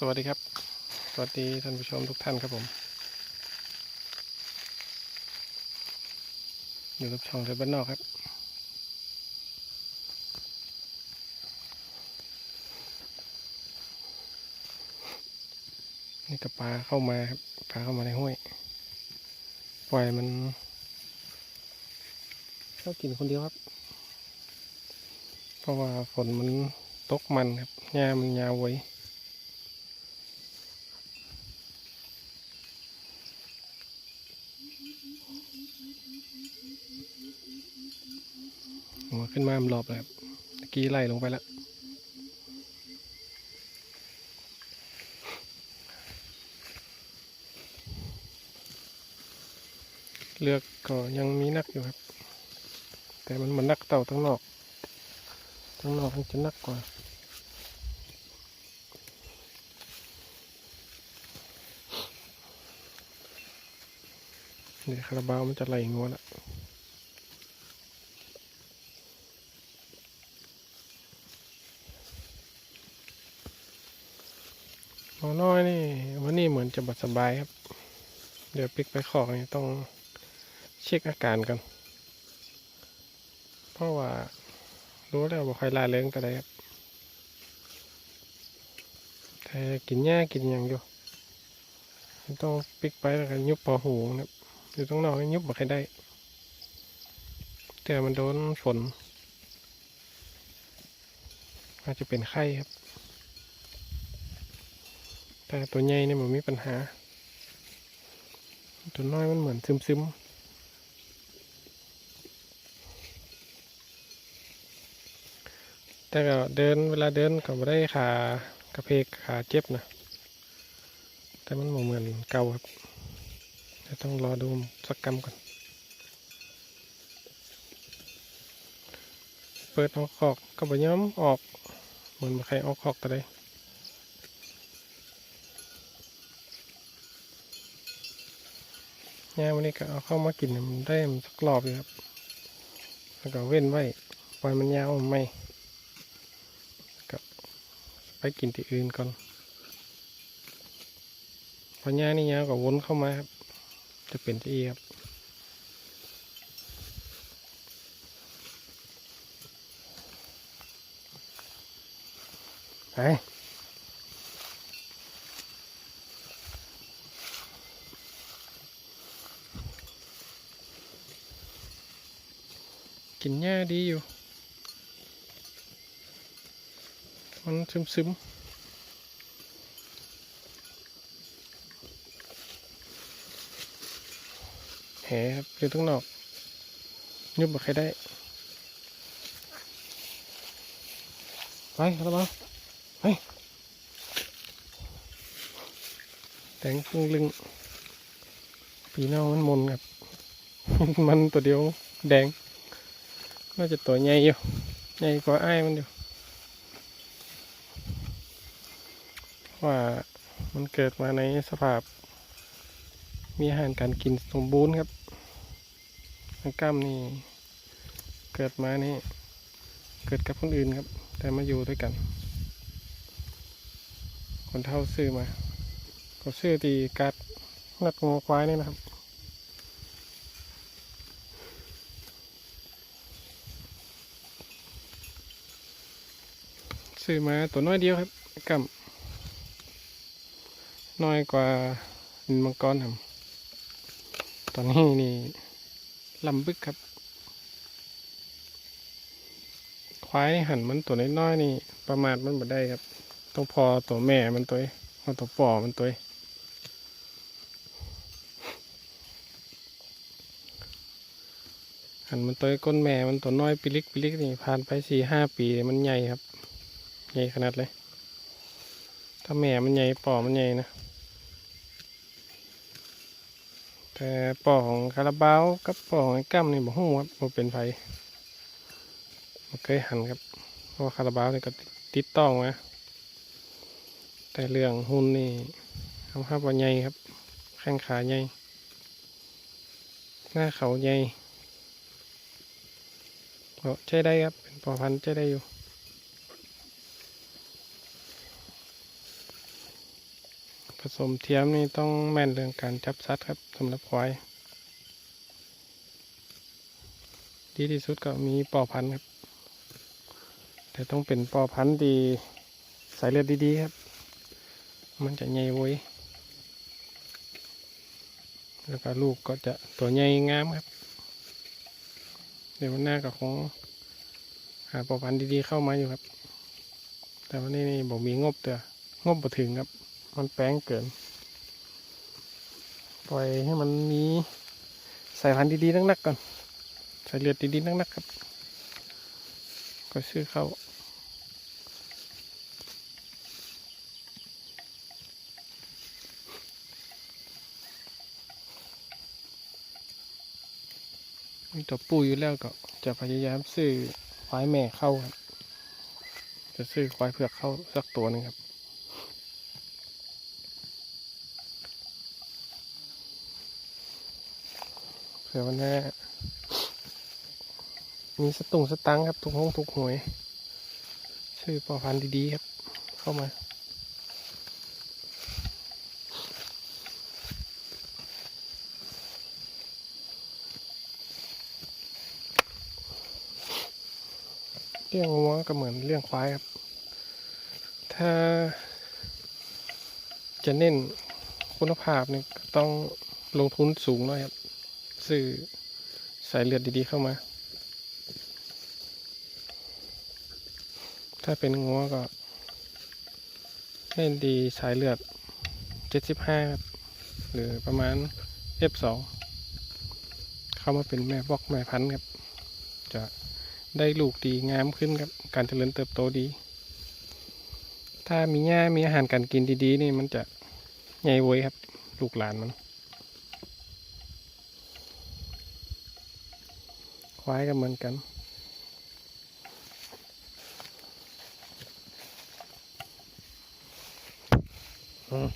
สวัสดีครับ สวัสดีท่านผู้ชมทุกท่านครับผม อยู่กับช่องเทปบ้านนอกครับ นี่กับปลาเข้ามาครับปลาเข้ามาในห้วย ปล่อยมันเข้ากินคนเดียวครับ เพราะว่าฝนมันตกมันครับหญ้ามันยาวไว้ ขึ้นมามันหลอบเลยครับตะกี้ไล่ลงไปแล้วเลือกก็ยังมีนักอยู่ครับ แต่มันเหมือนนักเต่าทั้งนอกทั้งนอกมันจะนักกว่าเดี๋ยวคาราบาวมันจะไหลงัวละ หมอ น้อยนี่ วันนี้เหมือนจะบสบายครับ เดี๋ยวปิกไปขอกนี่ต้องเช็คอาการกันเพราะว่ารู้แล้วว่าใครลาเริงแต่ใดครับแต่กินหญ้ากินอย่างอยู่ต้องปิกไปแล้วก็ยุบพอหูนะครับอยู่ตรงนอกยุบบ่ใครได้ แต่มันโดนฝนอาจจะเป็นไข้ครับ แต่ตัวใหญ่เนี่ยมันมีปัญหา ตัวน้อยมันเหมือนซึมซึมๆแต่ก็เดินเวลาเดินก็ไม่ได้ขากระเพกขาเจ็บนะแต่มันเหมือนเก่าครับเดี๋ยวต้องรอดูสักกรรมก่อน เปิดออกขอกก็บ่ยอมออก เหมือนใครออกขอกแต่ใด ยวันนี้ก็เอาเข้ามากินมันได้มันสักรอบอยู่ครับ แล้วก็เว้นไว้ปล่อยมันยาวไม่กับไปกินที่อื่นก่อนพอยานี่ยาวก็วนเข้ามาครับ จะเป็นที่ครับไป กินหญ้าดีอยู่ มันซึมซึมแหครับอยู่ทั้งนอก ยุบบ่ใครได้ไปแล้วมาไปแตงพึ่งลึงปีนอกมันมนครับ มันตัวเดียวแดง น่าจะตัวใหญ่อยู่ใหญ่กว่าไอ้มันอยู่ว่ามันเกิดมาในสภาพ มีอาหารการกินสมบูรณ์ครับอังกล้ามนี่เกิดมานี่เกิดกับคนอื่นครับ แต่มาอยู่ด้วยกัน คนเท่าซื้อมาเขาซื้อตีกัดงัดงอควายนี่นะครับ ซื้อมาตัวน้อยเดียวครับกำน้อยกว่านินมังกรครับตอนนี้นี่ลำบึกครับ ควายหันมันตัวน้อยๆนี่ ประมาทมันบ่ได้ครับต้องพอตัวแม่มันตัวเอาตัวป่อมันตัวหันมันตัวก้นแม่มันตัวน้อยปิลิกปิลิกนี่ผ่านไปสี่ห้าปีมันใหญ่ครับ ใหญ่ขนาดเลย ถ้าแม่มันใหญ่ป่อมันใหญ่นะ แต่ป่อของคาราบาวกับป่อของไอ้กั้มนี่บ่ฮู้ครับบ่เป็นไผบ่เคยหันครับ เพราะว่าคาราบาวนี่ก็ติดต้องมาแต่เรื่องหุ่นนี่ทำให้ว่าใหญ่ครับ แข้งขาใหญ่ หน้าเขาใหญ่ก็ใช้ได้ครับ เป็นปอพันธุ์ใช้ได้อยู่ สมเทียมนี่ต้องแม่นเรื่องการจับสัตว์ครับสำหรับควายดีที่สุดก็มีปอพันธุ์ครับ แต่ต้องเป็นปอพันธุ์ดีสายเลือดดีๆครับ มันจะใหญ่ไว้ยแล้วก็ลูกก็จะตัวใหญ่งามครับ เดี๋ยววันหน้าก็คงหาปอพันธุ์ดีๆเข้ามาอยู่ครับ แต่วันนี้นี่บอกมีงบเตองบบ่ถึงครับ มันแป้งเกิน ปล่อยให้มันมีสายพันธุ์ดีๆนักๆก่อน สายเลือดดีๆนักๆครับ ก็ซื้อเข้ามีตัวปูอยู่แล้วก็จะพยายามซื้อควายแม่เข้าครับ จะซื้อควายเผือกเข้าสักตัวหนึ่งครับ ผื่อวันหน้า มีสตุงสตังค์ครับทุกห้องทุกห่วยชื่อปอพันธุ์ดีๆครับ เข้ามาเลี้ยงวัวก็เหมือนเลี้ยงควายครับ ถ้าจะเน้นคุณภาพเนี่ยต้องลงทุนสูงหน่อยครับ ซื้อสายเลือดดีๆเข้ามา ถ้าเป็นงัวก็เล่นดีสายเลือด 75ครับหรือประมาณ F2 เข้ามาเป็นแม่บอกแม่พันธุ์ครับ จะได้ลูกดีงามขึ้นครับ การเจริญเติบโตดี ถ้ามีหญ้ามีอาหารการกินดีๆ นี่มันจะใหญ่เว้ยครับ ลูกหลานมัน ควายก็เหมือนกัน อืม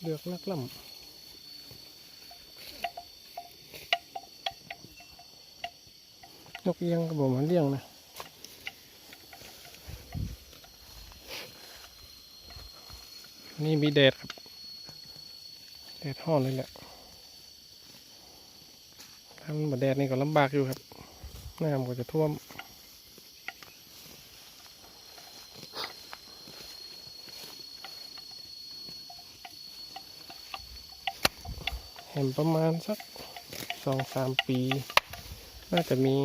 เลือกลักล่ำนกเอียงก็บอกมันเลี้ยงนะนี่มีแดดครับ แดดห้อนเลยแหละถ้ามันบ่แดดนี่ก็ลำบากอยู่ครับ น้ำก็จะท่วม เห็นประมาณสักสองสามปี น่าจะมี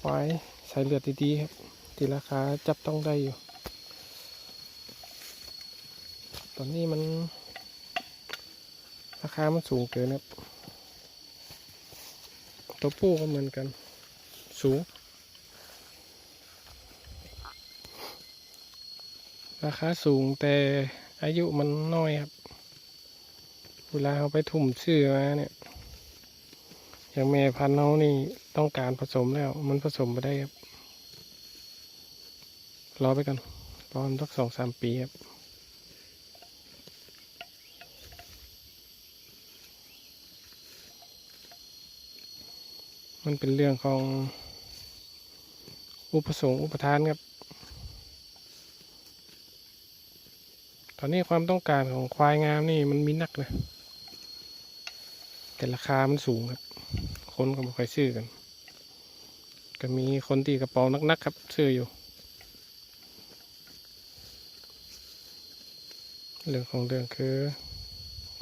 ควายสายเลือดดีๆครับที่ราคาจับต้องได้อยู่ ตอนนี้มัน ราคามันสูงเกินครับ ตัวผู้ก็เหมือนกัน สูง ราคาสูงแต่อายุมันน้อยครับ เวลาเขาไปทุ่มชื่อมาเนี่ย อย่างแม่พันธุ์เขานี่ต้องการผสมแล้ว มันผสมไปได้ครับ รอไปกันรอมันสักสองสามปีครับ มันเป็นเรื่องของอุปสงค์อุปทานครับ ตอนนี้ความต้องการของควายงามนี่มันมีนักนะ แต่ราคามันสูงครับ คนก็ไม่ค่อยซื้อกัน ก็มีคนตีกระเป๋านักๆครับ ซื้ออยู่ เรื่องของเรื่องคือ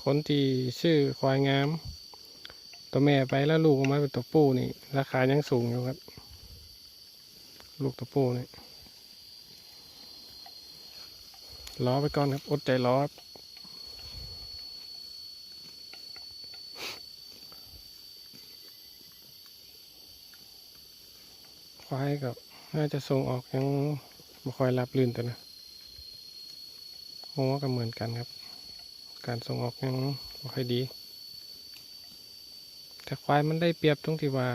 คนที่ซื้อควายงาม ตัวแม่ไปแล้วลูกออกมาเป็นตัวผู้นี่ ราคายังสูงอยู่ครับ ลูกตัวผู้นี่รอไปก่อนครับอดใจรอครับควายกับน่าจะส่งออกยังไม่ค่อยรับลื่นแต่นะงัวก็เหมือนกันครับ การส่งออกยังไม่ค่อยดี แต่ควายมันได้เปรียบตรงที่ว่า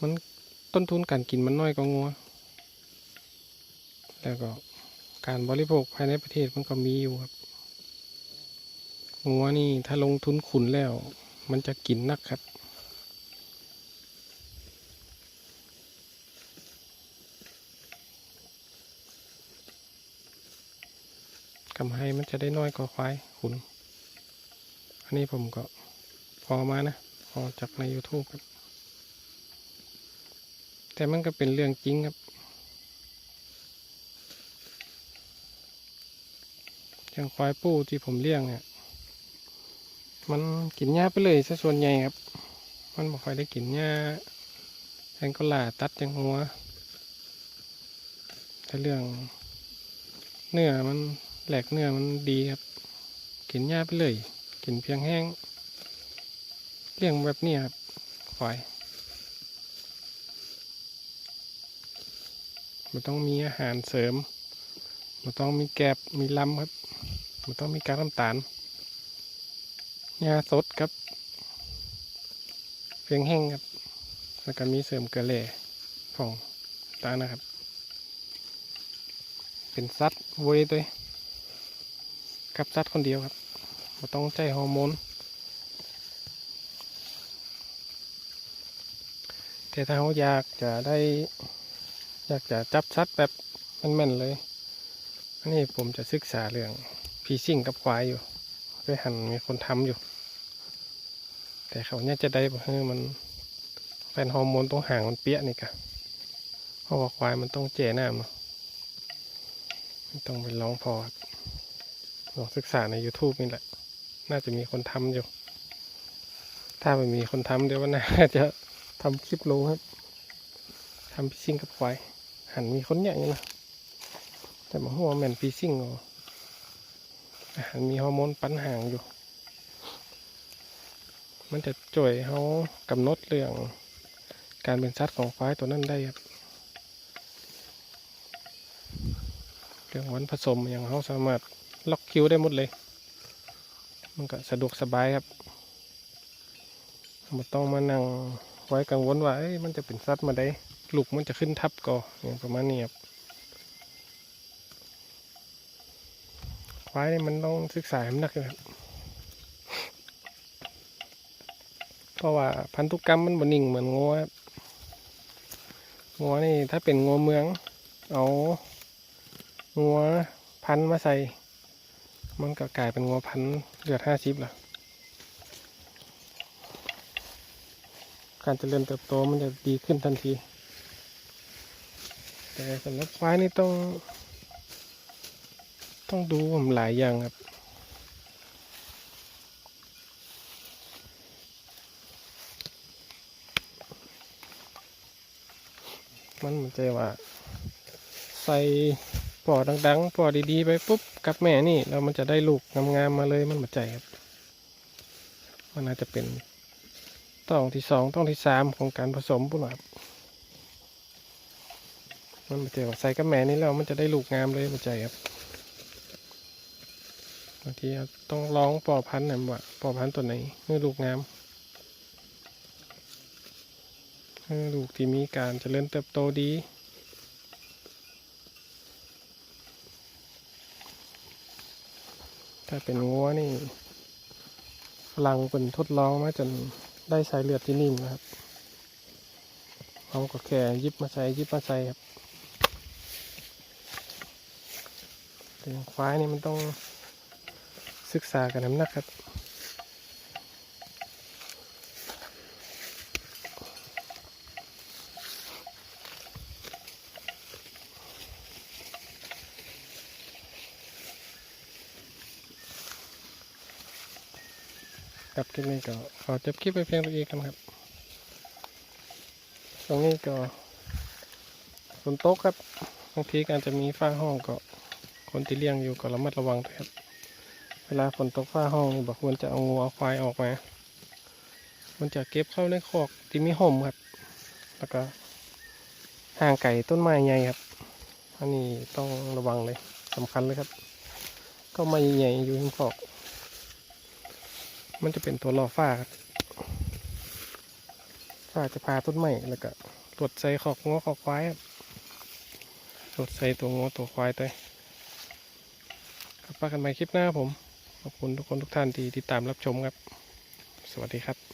มันต้นทุนการกินมันน้อยกว่างัว แล้วก็การบริโภคภายในประเทศมันก็มีอยู่ครับ งัวนี่ถ้าลงทุนขุนแล้ว มันจะกินนักครับกำไห้มันจะได้น้อยกว่าควายขุน อันนี้ผมก็ พอมานะพอจากใน YouTube ครับ แต่มันก็เป็นเรื่องจริงครับอย่างควายปูที่ผมเลี้ยงเนี่ย มันกินหญ้าไปเลยซะส่วนใหญ่ครับ มันบ่ค่อยได้กินหญ้าแทนก็ล่าตัดจังหัว แต่เรื่องเนื้อมันแหลกเนื้อมันดีครับ กินหญ้าไปเลย กินเพียงแห้ง เลี้ยงแบบนี้ครับควายมันต้องมีอาหารเสริมมันต้องมีแกบมีลำครับมันต้องมีการน้ำตาลหญ้าสดครับเพียงแห้งครับ แล้วก็มีเสริมเกลือแร่ของตานะครับ เป็นสัตว์เวยตัวยกับสัตว์คนเดียวครับไม่ต้องใจฮอร์โมน แต่ถ้าเขาอยากจะได้ อยากจะจับสัตว์แบบแม่นๆเลย อันนี้ผมจะศึกษาเรื่องพีซิ่งกับควายอยู่ ไปหันมีคนทำอยู่ แต่เขาเนี่ยจะได้บ่เฮ้มันแฟนฮอร์โมนตรงห่างมันเปี้ยนี่กะเพราะว่าควายมันต้องเจหน้ามาต้องไปลองพอลองศึกษาใน YouTube นี่แหละ น่าจะมีคนทำอยู่ ถ้าไม่มีคนทำเดี๋ยววันหน้าจะ ทำคลิปลงครับทำพีซิ่งกับควายหันมีคนใหญ่นะแต่มาหัวแมนพีซิ่งอหารมีฮอร์โมนปั้นห่างอยู่ มันจะจ่วยเขากำหนดเรื่องการเป็นสัตว์ของควายตัวนั้นได้ครับเรื่องวันผสมอย่างเขาสามารถล็อกคิวได้หมดเลย มันก็สะดวกสบายครับไม่ต้องมานั่ง ไว้กังวลว่ามันจะเป็นสัตว์มาได้ลูกมันจะขึ้นทับก่ออย่างประมาณนี้ครับควายนี่มันต้องศึกษาให้มันนักเลยครับเพราะว่าพันธุกรรมมันบนิ่งเหมือนงัวครับงัวนี่ถ้าเป็นงัวเมือง เอางัวพันมาใส่ มันก็กลายเป็นงัวพันเลือดห้าชิบละ การเจริญเติบโตมันจะดีขึ้นทันที แต่สำหรับควายนี่ต้อง ต้องดูผมหลายอย่างครับมันเหมือนใจว่า ใส่ปอดังๆปอดีๆ ไปปุ๊บกับแม่นี่ แล้วมันจะได้ลูกงามๆมาเลยมันเหมือนใจครับ มันอาจจะเป็น ต้องที่สองต้องที่สามของการผสมปุ่นครับมันเหมือนใจว่าใส่กับแม่นี่แล้วมันจะได้ลูกงามเลยเหมือใจครับบางทีต้องลองปอพันธุ์หน่อยว่าปอพันธุ์ตัวไหนเมื่อลูกงามเมื่อลูกที่มีการเจริญเติบโตดีถ้าเป็นงัวนี่ฝรั่งเป็นทดลองมาจน ได้สายเลือดที่นิ่มนะครับเขาก็แค่ยิบมาใส่ยิบมาใส่ครับเรื่องควายนี่มันต้องศึกษากับน้ำหนักครับ กับคลิปนี้ก็ขอจบคลิปไปเพียงเท่านี้กันครับ ตรงนี้ก็ฝนตกครับบางทีการจะมีฟ้าห้องก็คนที่เลี้ยงอยู่ก็ระมัดระวังด้วยครับ เวลาฝนตกฟ้าห้องนี่บอกควรจะเอางูเอาควายออกมามันจะเก็บเข้าในคอกที่มีห่มครับ แล้วก็ห่างไก่ต้นไม้ใหญ่ครับ อันนี้ต้องระวังเลยสำคัญเลยครับ ก็ไม้ใหญ่อยู่ในคอก มันจะเป็นตัวล่อฟ้าฝ้าจะพาต้นไม้แล้วก็ตรวจใส่ขอกงอขอกควายตรวจใส่ตัวงอตัวควายไปกลับมากันใหม่คลิปหน้าผม ขอบคุณทุกคนทุกท่านที่ติดตามรับชมครับ สวัสดีครับ